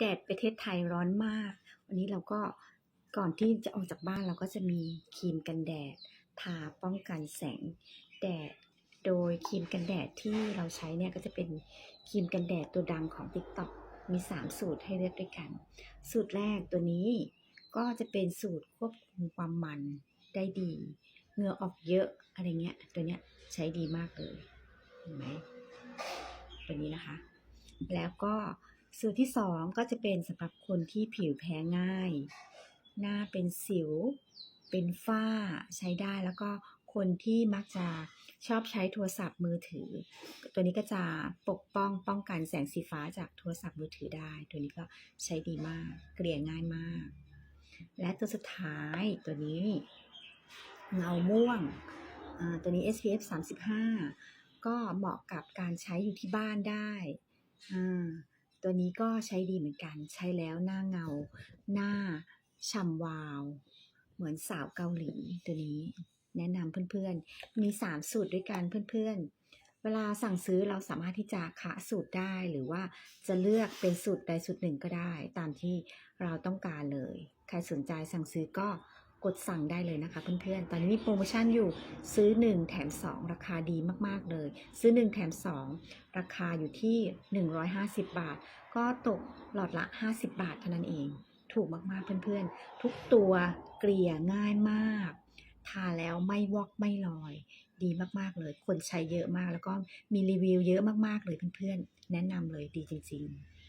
แดดประเทศไทยร้อนมาก วันนี้เราก็ก่อนที่จะออกจากบ้านเราก็จะมีครีมกันแดด ทาป้องกันแสงแดด โดยครีมกันแดดที่เราใช้เนี่ยก็จะเป็นครีมกันแดดตัวดังของ TikTok มี 3 สูตรให้เลือกด้วยกัน สูตรแรกตัวนี้ก็จะเป็นสูตรควบคุมความมันได้ดี เหงื่อออกเยอะอะไรเงี้ย ตัวเนี้ยใช้ดีมากเลย เห็นไหมตัวนี้นะคะ แล้วก็ สูตรที่สองก็จะเป็นสำหรับคนที่ผิวแพ้ง่าย หน้าเป็นสิว เป็นฝ้าใช้ได้แล้วก็คนที่มักจะชอบใช้โทรศัพท์มือถือ ตัวนี้ก็จะปกป้องป้องกันแสงสีฟ้าจากโทรศัพท์มือถือได้ ตัวนี้ก็ใช้ดีมาก เกลี่ยง่ายมาก และตัวสุดท้ายตัวนี้เงาม่วงอ่าตัวนี้ SPF 35 ก็เหมาะกับการใช้อยู่ที่บ้านได้อ่า ตัวนี้ก็ใช้ดีเหมือนกัน ใช้แล้วหน้าเงา หน้าฉ่ำวาว เหมือนสาวเกาหลีตัวนี้ แนะนำเพื่อนๆ มี 3 สูตรด้วยกันเพื่อนๆ เวลาสั่งซื้อเราสามารถที่จะคะสูตรได้หรือว่าจะเลือกเป็นสูตรใดสูตรหนึ่งก็ได้ ตามที่เราต้องการเลย ใครสนใจสั่งซื้อก็ กดสั่งได้เลยนะคะเพื่อนๆ ตอนนี้มีโปรโมชั่นอยู่ซื้อ 1 แถม 2 ราคาดีมากๆเลย ซื้อ 1 แถม 2 ราคาอยู่ที่ 150 บาท ก็ตกหลอดละ 50 บาทเท่านั้นเอง ถูกมากๆเพื่อนๆ ทุกตัวเกลี่ยง่ายมาก ทาแล้วไม่วอกไม่ลอย ดีมากๆเลย คนใช้เยอะมากแล้วก็มีรีวิวเยอะมากๆเลยเพื่อนๆ แนะนำเลยดีจริง ๆ